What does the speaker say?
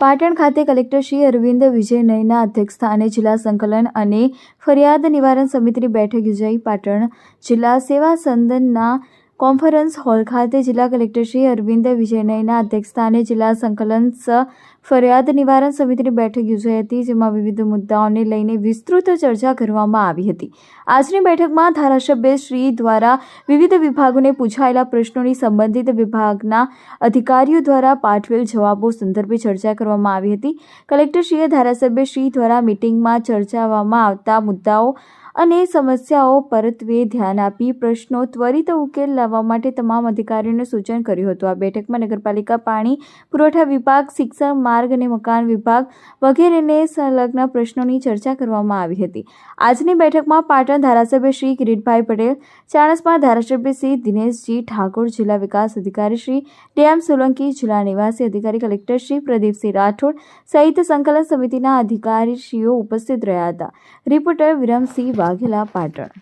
પાટણ ખાતે કલેક્ટર શ્રી અરવિંદ વિજય નયના અધ્યક્ષસ્થાને જિલ્લા સંકલન અને ફરિયાદ નિવારણ સમિતિની બેઠક યોજાઈ. પાટણ જિલ્લા સેવા સદનના કોન્ફરન્સ હોલ ખાતે જિલ્લા કલેક્ટર શ્રી અરવિંદ વિજયનયના અધ્યક્ષસ્થાને જિલ્લા સંકલન ફરિયાદ નિવારણ સમિતિની બેઠક યોજાઈ હતી, જેમાં વિવિધ મુદ્દાઓને લઈને વિસ્તૃત ચર્ચા કરવામાં આવી હતી. આજની બેઠકમાં ધારાસભ્ય શ્રી દ્વારા વિવિધ વિભાગોને પૂછાયેલા પ્રશ્નોની સંબંધિત વિભાગના અધિકારીઓ દ્વારા પાઠવેલ જવાબો સંદર્ભે ચર્ચા કરવામાં આવી હતી. કલેક્ટરશ્રીએ ધારાસભ્ય શ્રી દ્વારા મીટિંગમાં ચર્ચાવવામાં આવતા મુદ્દાઓ અને સમસ્યાઓ પરત્વે ધ્યાન આપી પ્રશ્નો ત્વરિત ઉકેલ લાવવા માટે તમામ અધિકારીઓને સૂચન કર્યું હતું. આ બેઠકમાં નગરપાલિકા પાણી, પુરવઠા વિભાગ, શિક્ષણ, માર્ગ અને મકાન વિભાગ વગેરેને સંલગ્ન પ્રશ્નોની ચર્ચા કરવામાં આવી હતી. આજની બેઠકમાં પાટણ ધારાસભ્ય શ્રી કિરીટભાઈ પટેલ, ચાણસમા ધારાસભ્ય શ્રી દિનેશજી ઠાકોર, જિલ્લા વિકાસ અધિકારી શ્રી ડેમ સોલંકી, જિલ્લા નિવાસી અધિકારી કલેક્ટર શ્રી પ્રદીપસિંહ રાઠોડ સહિત સંકલન સમિતિના અધિકારીશ્રીઓ ઉપસ્થિત રહ્યા હતા. રિપોર્ટર વિરમસિંહ વાઘેલા પાટણ